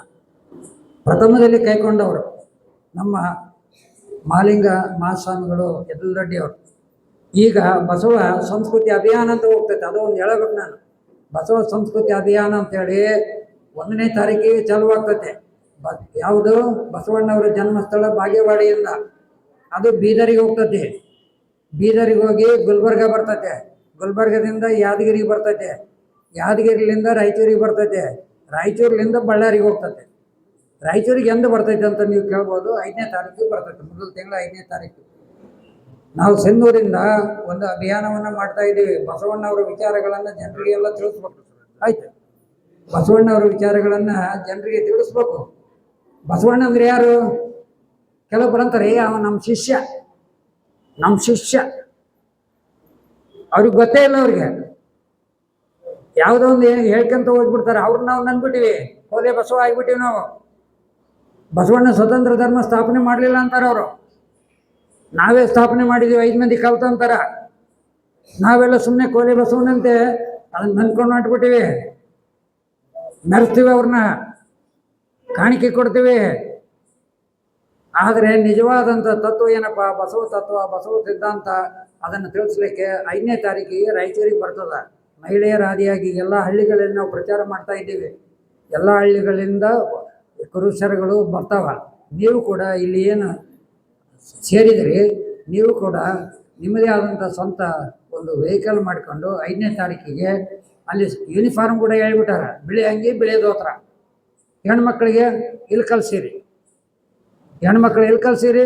ಪ್ರಥಮದಲ್ಲಿ ಕೈಗೊಂಡವರು ನಮ್ಮ ಮಾಲಿಂಗ ಮಹಾಸ್ವಾಮಿಗಳು ಅವರು ಈಗ ಬಸವ ಸಂಸ್ಕೃತಿ ಅಭಿಯಾನ ಅಂತ ಹೋಗ್ತೈತೆ ಅದು ಒಂದು ಹೇಳಬೇಕು ನಾನು. ಬಸವ ಸಂಸ್ಕೃತಿ ಅಭಿಯಾನ ಅಂತೇಳಿ ಒಂದನೇ ತಾರೀಕಿಗೆ ಚಾಲುವಾಗ್ತೈತೆ. ಬ, ಯಾವುದು? ಬಸವಣ್ಣವರ ಜನ್ಮಸ್ಥಳ ಬಾಗೇವಾಡಿಯಿಂದ. ಅದು ಬೀದರಿಗೆ ಹೋಗ್ತೈತೆ. ಬೀದರಿಗೆ ಹೋಗಿ ಗುಲ್ಬರ್ಗ ಬರ್ತೈತೆ. ಗುಲ್ಬರ್ಗದಿಂದ ಯಾದಗಿರಿಗೆ ಬರ್ತೈತೆ. ಯಾದಗಿರಿಲಿಂದ ರಾಯಚೂರಿಗೆ ಬರ್ತೈತೆ. ರಾಯಚೂರ್ಲಿಂದ ಬಳ್ಳಾರಿಗೆ ಹೋಗ್ತೈತೆ. ರಾಯಚೂರಿಗೆ ಎಂದು ಬರ್ತೈತೆ ಅಂತ ನೀವು ಕೇಳ್ಬೋದು. ಐದನೇ ತಾರೀಕಿಗೆ ಬರ್ತೈತೆ. ಮೊದಲ ತಿಂಗಳ ಐದನೇ ತಾರೀಕು ನಾವು ಸಿಂಧೂರಿಂದ ಒಂದು ಅಭಿಯಾನವನ್ನು ಮಾಡ್ತಾ ಇದ್ದೀವಿ. ಬಸವಣ್ಣವರ ವಿಚಾರಗಳನ್ನು ಜನರಿಗೆ ಎಲ್ಲ ತಿಳಿಸ್ಬೇಕು. ಆಯ್ತು. ಬಸವಣ್ಣವರ ವಿಚಾರಗಳನ್ನು ಜನರಿಗೆ ತಿಳಿಸ್ಬೇಕು. ಬಸವಣ್ಣ ಅಂದ್ರೆ ಯಾರು? ಕೆಲವೊಬ್ಬರು ಅಂತಾರೆ "ಏ, ಅವ ನಮ್ಮ ಶಿಷ್ಯ. ನಮ್ಮ ಶಿಷ್ಯ. ಅವ್ರಿಗೆ ಗೊತ್ತೇ ಇಲ್ಲ ಅವ್ರಿಗೆ. ಯಾವುದೋ ಒಂದು ಏನು ಹೇಳ್ಕೊಂತ ಹೋಗ್ಬಿಡ್ತಾರೆ. ಅವ್ರನ್ನ ನಾವು ನಂದ್ಬಿಟ್ಟಿವಿ ಕೋಲೆ ಬಸವ ಆಗ್ಬಿಟ್ಟಿವಿ ನಾವು. ಬಸವಣ್ಣ ಸ್ವತಂತ್ರ ಧರ್ಮ ಸ್ಥಾಪನೆ ಮಾಡಲಿಲ್ಲ ಅಂತಾರೆ ಅವರು. ನಾವೇ ಸ್ಥಾಪನೆ ಮಾಡಿದ್ದೀವಿ ಐದು ಮಂದಿ ಕಲ್ತಂತಾರ ನಾವೆಲ್ಲ ಸುಮ್ಮನೆ ಕೋಲೆ ಬಸವನಂತೆ ಅದನ್ನ ನಂದ್ಕೊಂಡು ಹೊಂಟ್ಬಿಟ್ಟಿವಿ ಮೆರೆಸ್ತೀವಿ ಅವ್ರನ್ನ. ಕಾಣಿಕೆ ಕೊಡ್ತೀವಿ. ಆದರೆ ನಿಜವಾದಂಥ ತತ್ವ ಏನಪ್ಪ? ಬಸವ ತತ್ವ, ಬಸವ ಸಿದ್ಧಾಂತ ಅದನ್ನು ತಿಳಿಸ್ಲಿಕ್ಕೆ ಐದನೇ ತಾರೀಕಿಗೆ ರಾಯಚೂರಿಗೆ ಬರ್ತದ. ಮಹಿಳೆಯರ ಆದಿಯಾಗಿ ಎಲ್ಲ ಹಳ್ಳಿಗಳಲ್ಲಿ ನಾವು ಪ್ರಚಾರ ಮಾಡ್ತಾ ಇದ್ದೀವಿ. ಎಲ್ಲ ಹಳ್ಳಿಗಳಿಂದ ಪುರುಷರುಗಳು ಬರ್ತಾವ. ನೀವು ಕೂಡ ಇಲ್ಲಿ ಏನು ಸೇರಿದರೆ, ನೀವು ಕೂಡ ನಿಮ್ಮದೇ ಆದಂಥ ಸ್ವಂತ ಒಂದು ವೆಹಿಕಲ್ ಮಾಡಿಕೊಂಡು ಐದನೇ ತಾರೀಕಿಗೆ ಅಲ್ಲಿ ಯೂನಿಫಾರ್ಮ್ ಕೂಡ ಹೇಳ್ಬಿಟ್ಟಾರ. ಬಿಳಿ ಅಂಗಿ, ಬಿಳಿ ದೋತ್ರ ಹೆಣ್ಮಕ್ಳಿಗೆ ಇಲ್ಲಿ ಕಲ್ಸಿರಿ ಹೆಣ್ಮಕ್ಳು ಇಲ್ಲಿ ಕಲ್ಸಿರಿ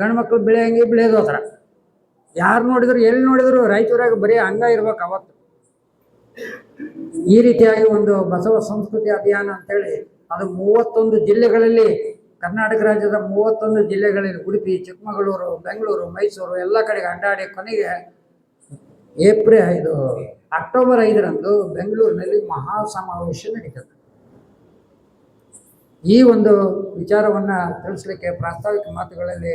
ಗಂಡು ಮಕ್ಳು ಬಿಳಿ ಅಂಗಿ, ಬಿಳಿ ದೋತ್ರ ಯಾರು ನೋಡಿದ್ರು ಎಲ್ಲಿ ನೋಡಿದ್ರು ರಾಯಚೂರಾಗ ಬರೀ ಹಂಗ ಇರ್ಬೇಕು ಅವತ್ತು. ಈ ರೀತಿಯಾಗಿ ಒಂದು ಬಸವ ಸಂಸ್ಕೃತಿ ಅಭಿಯಾನ ಅಂತೇಳಿ ಅದು ಮೂವತ್ತೊಂದು ಜಿಲ್ಲೆಗಳಲ್ಲಿ, ಕರ್ನಾಟಕ ರಾಜ್ಯದ ಮೂವತ್ತೊಂದು ಜಿಲ್ಲೆಗಳಲ್ಲಿ ಉಡುಪಿ, ಚಿಕ್ಕಮಗಳೂರು, ಬೆಂಗಳೂರು, ಮೈಸೂರು ಎಲ್ಲ ಕಡೆಗೆ ಅಡ್ಡಾಡಿ ಕೊನೆಗೆ ಏಪ್ರಿಲ್ ಐದು, ಅಕ್ಟೋಬರ್ ಐದರಂದು ಬೆಂಗಳೂರಿನಲ್ಲಿ ಮಹಾ ಸಮಾವೇಶ ನಡೀತದೆ. ಈ ಒಂದು ವಿಚಾರವನ್ನು ತಿಳಿಸ್ಲಿಕ್ಕೆ ಪ್ರಾಸ್ತಾವಿಕ ಮಾತುಗಳಲ್ಲಿ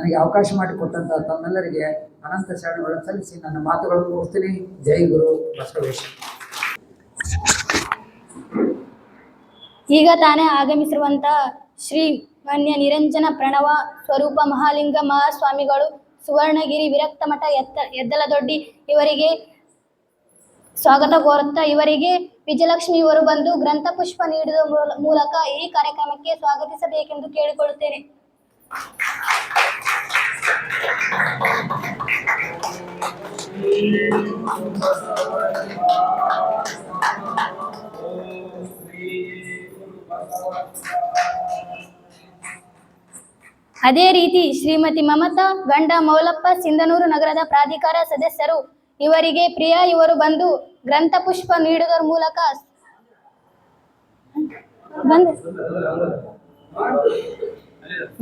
ನನಗೆ ಅವಕಾಶ ಮಾಡಿಕೊಟ್ಟಂಥ ತಮ್ಮೆಲ್ಲರಿಗೆ ಅನಂತ ಶರಣಗಳನ್ನು ಸಲ್ಲಿಸಿ ನನ್ನ ಮಾತುಗಳನ್ನು ಮುಗಿಸ್ತೀನಿ. ಜೈ ಗುರು ಬಸವೇಶ್ವರ ಈಗ ತಾನೇ ಆಗಮಿಸಿರುವಂತಹ ಶ್ರೀ ಮಾನ್ಯ ನಿರಂಜನ ಪ್ರಣವ ಸ್ವರೂಪ ಮಹಾಲಿಂಗ ಮಹಾಸ್ವಾಮಿಗಳು ಸುವರ್ಣಗಿರಿ ವಿರಕ್ತ ಮಠ ಎತ್ತ ಎದ್ದಲದೊಡ್ಡಿ ಇವರಿಗೆ ಸ್ವಾಗತ ಕೋರುತ್ತಾ ಇವರಿಗೆ ವಿಜಯಲಕ್ಷ್ಮಿ ಇವರು ಬಂದು ಗ್ರಂಥ ಪುಷ್ಪ ಮೂಲ- ಮೂಲಕ ಈ ಕಾರ್ಯಕ್ರಮಕ್ಕೆ ಸ್ವಾಗತಿಸಬೇಕೆಂದು ಕೇಳಿಕೊಳ್ಳುತ್ತೇನೆ. ಅದೇ ರೀತಿ ಶ್ರೀಮತಿ ಮಮತಾ, ಗಂಡ ಮೌಲಪ್ಪ, ಸಿಂಧನೂರು ನಗರದ ಪ್ರಾಧಿಕಾರ ಸದಸ್ಯರು, ಇವರಿಗೆ ಪ್ರಿಯ ಇವರು ಬಂದು ಗ್ರಂಥ ಪುಷ್ಪ ನೀಡುವುದರ ಮೂಲಕ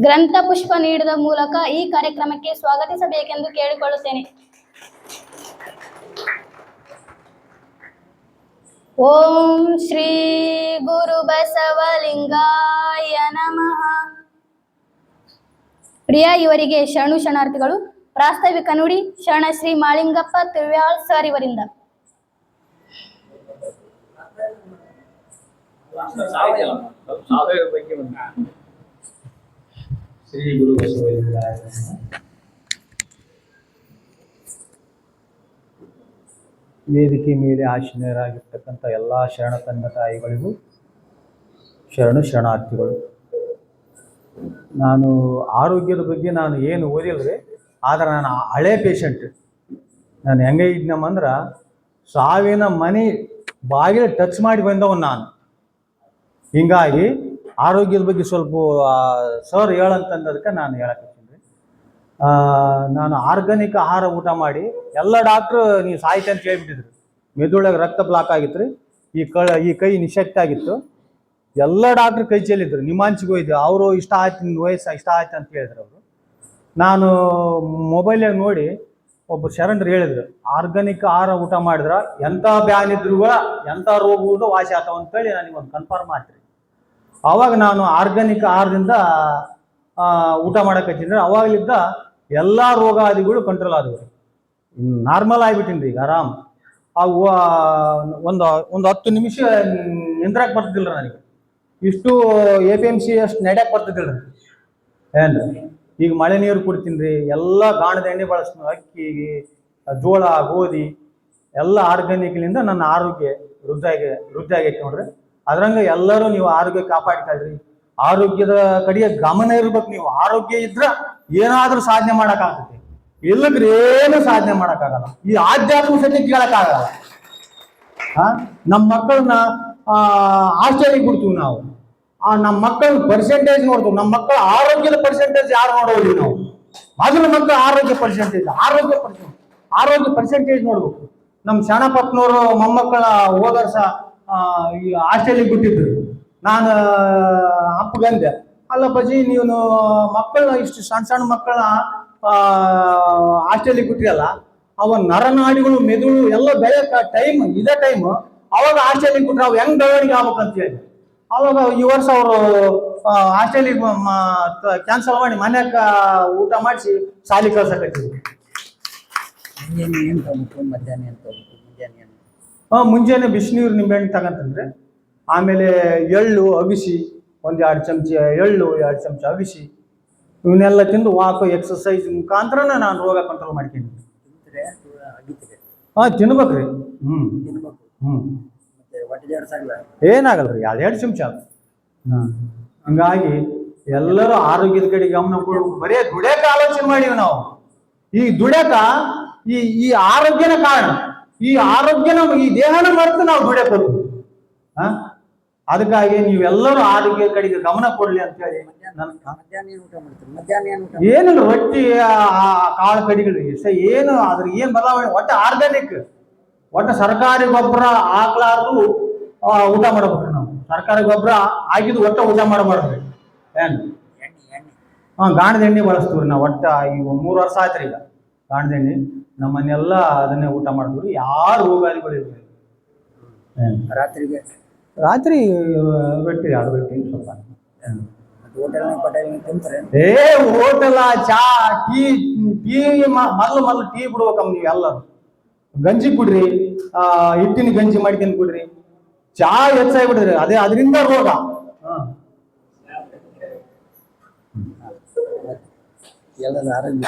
ಗ್ರಂಥ ಪುಷ್ಪ ನೀಡುವ ಮೂಲಕ ಈ ಕಾರ್ಯಕ್ರಮಕ್ಕೆ ಸ್ವಾಗತಿಸಬೇಕೆಂದು ಕೇಳಿಕೊಳ್ಳುತ್ತೇನೆ. ಓಂ ಶ್ರೀ ಗುರು ಬಸವಲಿಂಗಾಯ ನಮಃ. ಪ್ರಿಯ ಇವರಿಗೆ ಶರಣು ಶರಣಾರ್ಥಿಗಳು, ಪ್ರಾಸ್ತಾವಿಕ ನುಡಿ, ಶರಣ ಶ್ರೀ ಮಾಳಿಂಗಪ್ಪ ತಿರುವ್ಯಾಳ್ ಸರ್ ಇವರಿಂದ. ಸಾವಯವ ಬಗ್ಗೆ ಶ್ರೀ ಗುರು ವೇದಿಕೆ ಮೇಲೆ ಆಶೀನರಾಗಿರ್ತಕ್ಕಂಥ ಎಲ್ಲ ಶರಣ ತಂದೆ ತಾಯಿಗಳಿಗೂ ಶರಣು ಶರಣಾರ್ಥಿಗಳು. ನಾನು ಆರೋಗ್ಯದ ಬಗ್ಗೆ ನಾನು ಏನು ಓದಿಲ್ರಿ ಆದ್ರೆ ನಾನು ಹಳೆ ಪೇಷಂಟ್ ನಾನು ಹೆಂಗೆ ಇದ್ನಮ್ಮಂದ್ರೆ ಸಾವಿನ ಮನೆ ಬಾಗಿಲು ಟಚ್ ಮಾಡಿ ಬಂದವನು ನಾನು. ಹಿಂಗಾಗಿ ಆರೋಗ್ಯದ ಬಗ್ಗೆ ಸ್ವಲ್ಪ ಸರ್ ಹೇಳಂತಂದದಕ್ಕೆ ನಾನು ಹೇಳಕತ್ತೀನಿ ನಾನು ಆರ್ಗಾನಿಕ್ ಆಹಾರ ಊಟ ಮಾಡಿ ಎಲ್ಲ ಡಾಕ್ಟ್ರು ನೀವು ಸಾಯ್ತೆ ಅಂತ ಹೇಳ್ಬಿಟ್ಟಿದ್ರು. ಮೆದುಳಾಗ ರಕ್ತ ಬ್ಲಾಕ್ ಆಗಿತ್ತು ರೀ ಈ ಕ, ಈ ಕೈ ನಿಶಕ್ತಿ ಆಗಿತ್ತು. ಎಲ್ಲ ಡಾಕ್ಟ್ರ್ ಕೈ ಚೆಲ್ಲಿದ್ರು, ನಿಮಾಂಚಿಗೆ ಹೋಯ್ತು. ಅವರು ಇಷ್ಟ ಆಯ್ತು ನಿನ್ನ ವಯಸ್ಸು ಇಷ್ಟ ಆಯ್ತು ಅಂತ ಹೇಳಿದ್ರು ಅವರು. ನಾನು ಮೊಬೈಲಾಗ ನೋಡಿ ಒಬ್ಬ ಶರಣರು ಹೇಳಿದ್ರು, ಆರ್ಗಾನಿಕ್ ಆಹಾರ ಊಟ ಮಾಡಿದ್ರೆ ಎಂಥ ಬ್ಯಾನ್ ಇದ್ರು ಎಂಥ ರೋಗಗಳು ವಾಸಿ ಆತಾವ ಅಂತೇಳಿ ನನಗೆ ಒಂದು ಕನ್ಫರ್ಮ್ ಆತ್ರಿ ಅವಾಗ ನಾನು ಆರ್ಗ್ಯಾನಿಕ್ ಆಹಾರದಿಂದ ಊಟ ಮಾಡಕ್ಕೆ ಹಚ್ಚಿದ್ರೆ ಅವಾಗಲಿದ್ದ ಎಲ್ಲ ರೋಗಾದಿಗಳು ಕಂಟ್ರೋಲ್ ಆದವು. ನಾರ್ಮಲ್ ಆಗಿಬಿಟ್ಟಿನ್ರಿ ಈಗ ಆರಾಮ್. ಆ, ಒಂದು ಒಂದು ಹತ್ತು ನಿಮಿಷ ನಿಂದ್ರಕ್ಕೆ ಬರ್ತಿದ್ದಿಲ್ಲ ನನಗೆ. ಇಷ್ಟು ಎ ಪಿ ಎಂ ಸಿ ಅಷ್ಟು ನಡೆಯಕ್ಕೆ ಬರ್ತಿದ್ದಿಲ್ಲ ಏನು ಈಗ ಮಳೆ ನೀರು ಕುಡ್ತೀನಿ ರೀ ಎಲ್ಲ ಗಾಣದ ಎಣ್ಣೆ ಬಳಸ್ತೀನಿ ಅಕ್ಕಿ ಜೋಳ ಗೋಧಿ ಎಲ್ಲ ಆರ್ಗ್ಯಾನಿಕ್ಲಿಂದ ನನ್ನ ಆರೋಗ್ಯ ವೃದ್ಧಾಗಿ ವೃದ್ಧಿ ಆಗೈತೆ ನೋಡ್ರಿ. ಅದ್ರಂಗ ಎಲ್ಲರೂ ನೀವು ಆರೋಗ್ಯ ಕಾಪಾಡ್ಕೊಳ್ರಿ. ಆರೋಗ್ಯದ ಕಡೆಗೆ ಗಮನ ಇರ್ಬೇಕು ನೀವು. ಆರೋಗ್ಯ ಇದ್ರ ಏನಾದ್ರೂ ಸಾಧನೆ ಮಾಡಕ್ಕಾಗತ್ತೆ. ಇಲ್ಲದ್ರೆ ಏನು ಸಾಧನೆ ಮಾಡಕ್ಕಾಗಲ್ಲ. ಈ ಆಧ್ಯಾತ್ಮ ಸತ್ಯ ಕೇಳಕ್ಕಾಗಲ್ಲ. ನಮ್ಮ ಮಕ್ಕಳನ್ನ ಹಾಸ್ಟೆಲಿಗೆ ಬಿಡ್ತೀವಿ ನಾವು. ಆ ನಮ್ಮ ಮಕ್ಕಳ ಪರ್ಸೆಂಟೇಜ್ ನೋಡ್ತೀವಿ. ನಮ್ಮ ಮಕ್ಕಳ ಆರೋಗ್ಯದ ಪರ್ಸೆಂಟೇಜ್ ಯಾರು ನೋಡೋದಿಲ್ಲ ನಾವು. ಮೊದಲ ಮಕ್ಕಳ ಆರೋಗ್ಯ ಪರ್ಸೆಂಟೇಜ್ ಆರೋಗ್ಯ ಪರ್ಸೆಂಟ್ ಆರೋಗ್ಯ ಪರ್ಸೆಂಟೇಜ್ ನೋಡ್ಬೇಕು. ನಮ್ಮ ಶಾಣಪತ್ನವರು ಮೊಮ್ಮಕ್ಕಳ ಹೋದ ವರ್ಷ ಆ, ಈ ಹಾಸ್ಟೆಲಿಗೆ ಬಿಟ್ಟಿದ್ರು ನಾನು ಅಪ್ಪಗಂದೆ ಅಲ್ಲ ಬಜಿ ನೀವು ಮಕ್ಕಳನ್ನ ಇಷ್ಟು ಸಣ್ಣ ಸಣ್ಣ ಮಕ್ಕಳನ್ನ ಹಾಸ್ಟೆಲಿಗೆ ಬಿಟ್ಟಿರಲ್ಲ ಅವ ನರನಾಡಿಗಳು, ಮೆದುಳು, ಎಲ್ಲ ಬೆಳೆಯಕ ಟೈಮ್ ಇದೇ ಟೈಮ್ ಅವಾಗ ಹಾಸ್ಟೆಲಿಗೆ ಬಿಟ್ರೆ ಅವು ಹೆಂಗ್ ಬೆಳವಣಿಗೆ ಆಗ್ಬೇಕಂತ ಹೇಳಿ ಅವಾಗ ಈ ವರ್ಷ ಅವರು ಹಾಸ್ಟೆಲಿಗೆ ಕ್ಯಾನ್ಸಲ್ ಮಾಡಿ ಮನ್ಯಾಗ ಊಟ ಮಾಡಿಸಿ ಶಾಲೆ ತಗೋಬೇಕು ಮಧ್ಯಾಹ್ನ ಏನು ತಗೋಬೇಕು ಮುಂಜಾನೆ ಏನು ಆ, ಮುಂಜಾನೆ ಬಿಸಿನೀರು ನಿಂಬೆಹಣ್ಣು ತಗಂತಂದ್ರೆ ಆಮೇಲೆ ಎಳ್ಳು ಅಗಿಸಿ ಒಂದು ಎರಡು ಚಮಚ ಎಳ್ಳು ಎರಡು ಚಮಚ ಅಗಿಸಿ ಇವನ್ನೆಲ್ಲ ತಿಂದು ವಾಕ್ ಎಕ್ಸಸೈಸ್ ಮುಖಾಂತರನೇ ನಾನು ರೋಗ ಕಂಟ್ರೋಲ್ ಮಾಡ್ಕೊಂಡಿದ್ದೀನಿ ಹಾ ತಿನ್ಬೇಕ್ರಿ. ಹ್ಞೂ ಹ್ಮ್. ಹ್ಞೂ ಏನಾಗಲ್ಲ ರೀ ಎರಡೆರಡು ಚಮಚ. ಹಾಂ ಹಂಗಾಗಿ ಎಲ್ಲರೂ ಆರೋಗ್ಯದ ಕಡೆ ಗಮನ ಕೊಡ್ಬೇಕು ಬರೇ ದುಡ್ಯಾಕ ಆಲೋಚನೆ ಮಾಡಿವಿ ನಾವು. ಈ ದುಡ್ಯಾಕ ಈ ಈ ಆರೋಗ್ಯನ ಕಾರಣ ಈ ಆರೋಗ್ಯನ ಈ ದೇಹನ ಮರೆತು ನಾವು ದುಡ್ಯಾಕ ಹೋಗ್ತೀವಿ ಹಾ ಅದಕ್ಕಾಗಿ ನೀವೆಲ್ಲರೂ ಆರೋಗ್ಯ ಕಡೆಗೆ ಗಮನ ಕೊಡ್ಲಿ ಅಂತ ಹೇಳಿ ಏನಿಲ್ಲ ರೊಟ್ಟಿ ಕಾಳು ಕಡಿಗಳು ಎಷ್ಟ ಏನು ಅದ್ರ ಏನ್ ಬದಲಾವಣೆ ಒಟ್ಟು ಆರ್ಗ್ಯಾನಿಕ್. ಒಟ್ಟು ಸರ್ಕಾರಿ ಗೊಬ್ಬರ ಹಾಕ್ಲಾರ್ದು ಊಟ ಮಾಡಬೇಕು ನಾವು. ಸರ್ಕಾರಿ ಗೊಬ್ಬರ ಹಾಕಿದ್ದು ಒಟ್ಟು ಊಟ ಮಾಡಬಾರ್ದು. ಏನು? ಹಾ ಗಾಣದ ಎಣ್ಣೆ ಬಳಸ್ತೀವಿ ನಾವು ಒಟ್ಟ ಈಗ ಮೂರು ವರ್ಷ ಆಯ್ತು ಈಗ ಗಾಣದ ನಮ್ಮನ್ನೆಲ್ಲ ಅದನ್ನೇ ಊಟ ಮಾಡಿದ್ರು ಯಾರು ರೋಗಾದಿಗಳು ಇರ್ಬೇಕು ರಾತ್ರಿಗೆ? ರಾತ್ರಿ ರೊಟ್ಟಿ ಎರಡು ರೊಟ್ಟಿ ಸ್ವಲ್ಪ. ಏ ಹೋಟೆಲ ಚಾ ಟೀ ಟೀ ಮೊದಲು ಮೊದಲು ಟೀ ಬಿಡ್ಬೇಕಮ್ಮ ನೀವು ಎಲ್ಲರೂ. ಗಂಜಿ ಕುಡ್ರಿ ಹಿಟ್ಟಿನ ಗಂಜಿ ಮಾಡ್ಕೊಂಡು ಕುಡ್ರಿ. ಚಾ ಹೆಚ್ಚಾಗಿ ಬಿಡ್ರಿ ಅದೇ ಅದರಿಂದ ರೋಗ. ಹಾ. ಎಲ್ಲರ ಆರೋಗ್ಯ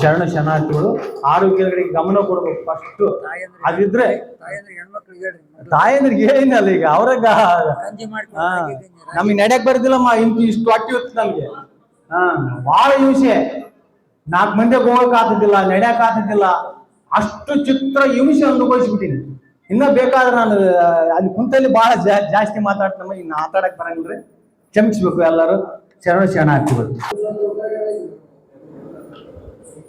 ಶರಣ ಶರಣಾರ್ಥಿಗಳು ಆರೋಗ್ಯದ ಕಡೆಗೆ ಗಮನ ಕೊಡಬೇಕು ಫಸ್ಟ್ ಅದಿದ್ರೆ ತಾಯಂದ್ರಿಗೆ ಏನಿಲ್ಲ ಈಗ ಅವ್ರಾಗ ನಮಗೆ ನಡೆಯಕ್ ಬರ್ದಿಲ್ಲಮ್ಮ ಇಂತ ಇಷ್ಟು ಅಟ್ಟಿ ಹೊತ್ತು ನಮ್ಗೆ. ಹಾ ಬಹಳ ಹಿಂಸೆ ನಾಲ್ಕು ಮಂದಿ ಹೋಗಕ್ ಆಗ್ತಿದ್ದಿಲ್ಲ ನಡೆಯಕ್ ಆಗ್ತಿದ್ದಿಲ್ಲ ಅಷ್ಟು ಚಿತ್ರ ಹಿಂಸೆ ಅನುಭವಿಸ್ಬಿಟ್ಟಿನಿ. ಇನ್ನ ಬೇಕಾದ್ರೆ ನಾನು ಅಲ್ಲಿ ಕುಂತಲ್ಲಿ ಬಹಳ ಜಾಸ್ತಿ ಮಾತಾಡ್ತಮ್ಮ ಇನ್ನು ಮಾತಾಡಕ್ ಬರಂಗಿಲ್ರಿ. ಕ್ಷಮಿಸ್ಬೇಕು ಎಲ್ಲರೂ. ಶರಣ ಶರಣಾರ್ಥಿಗಳು.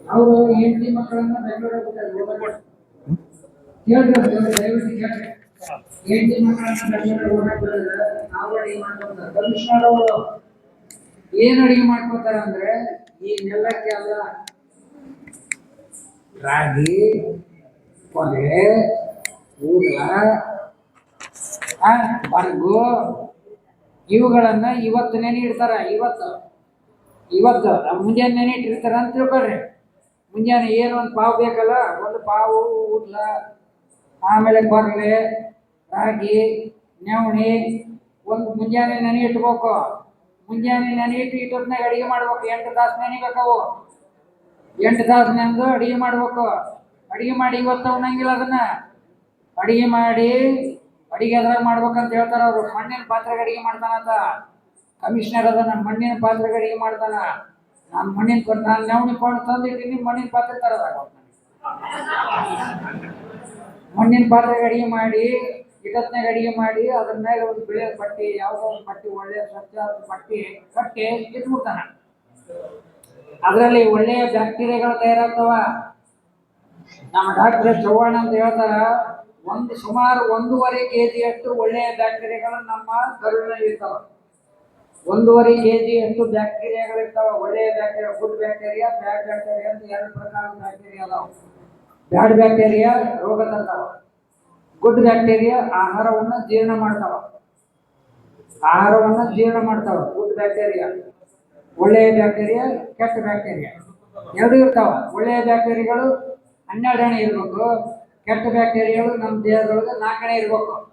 ಅವರು ಹೆಂಡತಿ ಮಕ್ಕಳನ್ನ ಬೆಂಗಳೂರಿಗೆ ಹೆಂಡತಿ ನಾವು ಅವರು ಏನ್ ಅಡಿಗೆ ಮಾಡ್ಕೊತಾರ ಅಂದ್ರೆ ಈ ನೆಲಕ್ಕೆ ಅಲ್ಲ. ರಾಗಿ, ಕೊಲೆ, ಊಟ ಬರ್ಗು, ಇವುಗಳನ್ನ ಇವತ್ತು ನೆನೆ ಇಡ್ತಾರ. ಇವತ್ತು ಇವತ್ತು, ಮುಂಜಾನೆ ನೆನೆ ಇಟ್ಟಿರ್ತಾರ ಅಂತ ತಿಳ್ಕೊಳ್ರಿ. ಮುಂಜಾನೆ ಏನು ಒಂದು ಪಾವು ಬೇಕಲ್ಲ, ಒಂದು ಪಾವು ಊಟ್ಲ ಆಮೇಲೆ ಕೊರಳೆ ರಾಗಿ, ನೆವಣಿ, ಒಂದು ಮುಂಜಾನೆ ನೆನೆ ಇಟ್ಬೇಕು. ಮುಂಜಾನೆ ನೆನೆ ಇಟ್ಟು ಇಟ್ಟೊತ್ನಾಗ ಅಡುಗೆ ಮಾಡ್ಬೇಕು. ಎಂಟು ತಾಸು ನೆನಿಬೇಕವು. ಎಂಟು ತಾಸು ನೆನೆದು ಅಡಿಗೆ ಮಾಡ್ಬೇಕು. ಅಡುಗೆ ಮಾಡಿ ಇವತ್ತು ಉಣ್ಣಂಗಿಲ್ಲ ಅದನ್ನ. ಅಡುಗೆ ಮಾಡಿ ಅಡುಗೆ ಅದ್ರಾಗ ಮಾಡ್ಬೇಕಂತ ಹೇಳ್ತಾರ ಅವರು. ಮಣ್ಣಿನ ಪಾತ್ರೆಗೆ ಅಡಿಗೆ ಮಾಡ್ತಾನಂತ. ಕಮಿಷನರ್ ಅದನ್ನ ಮಣ್ಣಿನ ಪಾತ್ರೆಗೆ ಅಡುಗೆ ಮಾಡ್ತಾನ. ನಾನು ಮಣ್ಣಿನ ಪಾ- ನಾನು ನವಣಿ ಕೊಂಡು ತಂದಿಟ್ಟಿನಿ ಮಣ್ಣಿನ ಪಾತ್ರೆ ತರದಾಗ ಮಣ್ಣಿನ ಪಾತ್ರೆ ಅಡಿಗೆ ಮಾಡಿ ಇಟತ್ನಾಗ ಅಡಿಗೆ ಮಾಡಿ, ಅದ್ರ ಮೇಲೆ ಒಂದು ಬಿಳಿಯ ಪಟ್ಟಿ ಯಾವುದೋ ಒಂದು ಪಟ್ಟಿ ಒಳ್ಳೆಯ ಸ್ವಚ್ಛ ಪಟ್ಟಿ ಕಟ್ಟಿ ಇಟ್ಬಿಡ್ತಾನ. ಅದರಲ್ಲಿ ಒಳ್ಳೆಯ ಬ್ಯಾಕ್ಟೀರಿಯಾಗಳು ತಯಾರಾಗ್ತವ. ನಮ್ಮ ಡಾಕ್ಟರ್ ಚೌಹಾಣ್ ಅಂತ ಹೇಳ್ತಾರ, ಒಂದು ಸುಮಾರು ಒಂದೂವರೆ ಕೆ ಜಿಯಷ್ಟು ಒಳ್ಳೆಯ ಬ್ಯಾಕ್ಟೀರಿಯಾಗಳು ನಮ್ಮ ಕರುಳಿನಲ್ಲಿ ಇರ್ತಾವೆ. ಒಂದೂವರೆ ಕೆ ಜಿ ಎಷ್ಟು ಬ್ಯಾಕ್ಟೀರಿಯಾಗಳಿರ್ತಾವ ಒಳ್ಳೆಯ bacteria, good bacteria, bad bacteria ಅಂತ ಎರಡು ಪ್ರಕಾರದ ಬ್ಯಾಕ್ಟೀರಿಯಾ ಅದಾವ. ಬ್ಯಾಡ್ ಬ್ಯಾಕ್ಟೀರಿಯಾ ರೋಗ ತರ್ತಾವ ಗುಡ್ ಬ್ಯಾಕ್ಟೀರಿಯಾ ಆಹಾರವನ್ನು ಜೀರ್ಣ ಮಾಡ್ತಾವ. ಆಹಾರವನ್ನು ಜೀರ್ಣ ಮಾಡ್ತಾವ, ಗುಡ್ ಬ್ಯಾಕ್ಟೀರಿಯಾ. ಒಳ್ಳೆಯ ಬ್ಯಾಕ್ಟೀರಿಯಾ, ಕೆಟ್ಟ ಬ್ಯಾಕ್ಟೀರಿಯಾ. ಎರಡು ಇರ್ತಾವ. ಒಳ್ಳೆಯ ಬ್ಯಾಕ್ಟೀರಿಯಾಗಳು ಹನ್ನೆರಡನೇ ಇರಬೇಕು, ಕೆಟ್ಟ ಬ್ಯಾಕ್ಟೀರಿಯಾಗಳು ನಮ್ಮ ದೇಹದೊಳಗೆ ನಾಲ್ಕನೇ ಇರಬೇಕು.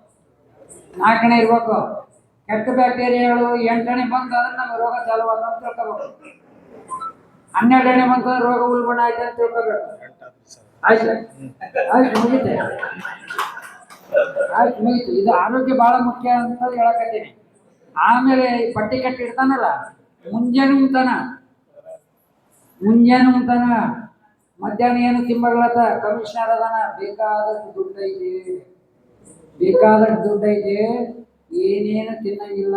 ನಾಲ್ಕನೇ ಇರಬೇಕು. ಕೆಟ್ಟ ಬ್ಯಾಕ್ಟೀರಿಯಾಗಳು ಎಂಟನೇ ಬಂದು ಅಂದ್ರೆ ನಮ್ಗೆ ರೋಗ ಚಾಲು ಅಂತ ತಿಳ್ಕೊಬೇಕು. ಹನ್ನೆರಡನೇ ಬಂತು ರೋಗ ಉಲ್ಬಣ ಆಯ್ತು ಅಂತ ತಿಳ್ಕೊಬೇಕು. ಆಯ್ತು? ಆಯ್ತು ಆಯ್ತು, ಮುಗೀತು. ಇದು ಆರೋಗ್ಯ ಬಹಳ ಮುಖ್ಯ ಅಂತ ಹೇಳಕತ್ತೀನಿ. ಆಮೇಲೆ ಪಟ್ಟಿ ಕಟ್ಟಿ ಇಡ್ತಾನಲ್ಲ, ಮುಂಜಾನೆ ಉಂತಾನ ಮುಂಜಾನೆ ಉಂತಾನ ಮಧ್ಯಾಹ್ನ ಏನು ತಿಂಬಗಳತ್ತ? ಕಮಿಷನರ್ ಅದಾನ. ಬೇಕಾದಷ್ಟು ದುಡ್ಡು ಐತಿ ಬೇಕಾದಷ್ಟು ದುಡ್ಡು ಐತಿ ಏನೇನು ತಿನ್ನಂಗಿಲ್ಲ.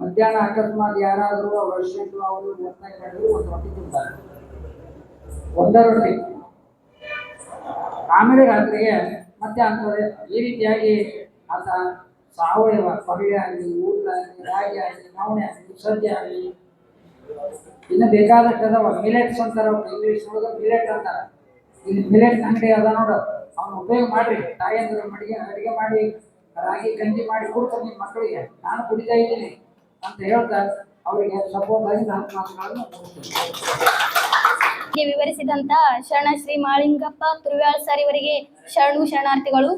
ಮಧ್ಯಾಹ್ನ ಅಕಸ್ಮಾತ್ ಯಾರಾದರೂ ವರ್ಷಕ್ಕೆ ಅವರು ಒತ್ತಾಯ ಮಾಡಿದ್ರು ಒಂದು ರೊಟ್ಟಿ ತಿಂತಾರೆ. ಒಂದೇ ರೊಟ್ಟಿ. ಆಮೇಲೆ ರಾತ್ರಿಗೆ ಮತ್ತೆ ಅಂತಾರೆ ಈ ರೀತಿಯಾಗಿ ಆತ ಸಾವಯವ ಪಲ್ಯ ಆಗಲಿ, ಊಟ ಆಗಲಿ, ರಾಗಿ ಆಗಲಿ, ನವಣೆ ಆಗಲಿ, ಸಜ್ಜೆ ಆಗಲಿ, ಇನ್ನು ಬೇಕಾದಷ್ಟು ಅದಾವ ಮಿಲೆಟ್ಸ್ ಅಂತಾರ ಇಂಗ್ಲೀಷ್ ಒಳಗೆ ಮಿಲೆಟ್ ಅಂತಾರೆ. ಇಲ್ಲಿ ಮಿಲೆಟ್ ಅಂಗಡಿ ಅದ ನೋಡು. ಅವ್ನ ಉಪಯೋಗ ಮಾಡ್ರಿ. ಅಂದ್ರೆ ಅಡಿಗೆ ಅಡಿಗೆ ಮಾಡಿ ರಾಗಿ ಗಂಜಿ ಮಾಡಿ ಕೊಡ್ತಾರೆ ನಿಮ್ಮ ಮಕ್ಕಳಿಗೆ. ನಾನು ಕುಡಿತಾ ಇದ್ದೀನಿ ಅಂತ ಹೇಳ್ತಾ ಅವರಿಗೆ ಸಪೋರ್ಟ್ ಆಗಿ ನಾನು ಮಾತುಗಳನ್ನು ವಿವರಿಸಿದಂತ ಶರಣ ಶ್ರೀ ಮಾಳಿಂಗಪ್ಪ ತುರುವ್ಯಾಳ್ ಸರ್ ಇವರಿಗೆ ಶರಣು ಶರಣಾರ್ಥಿಗಳು.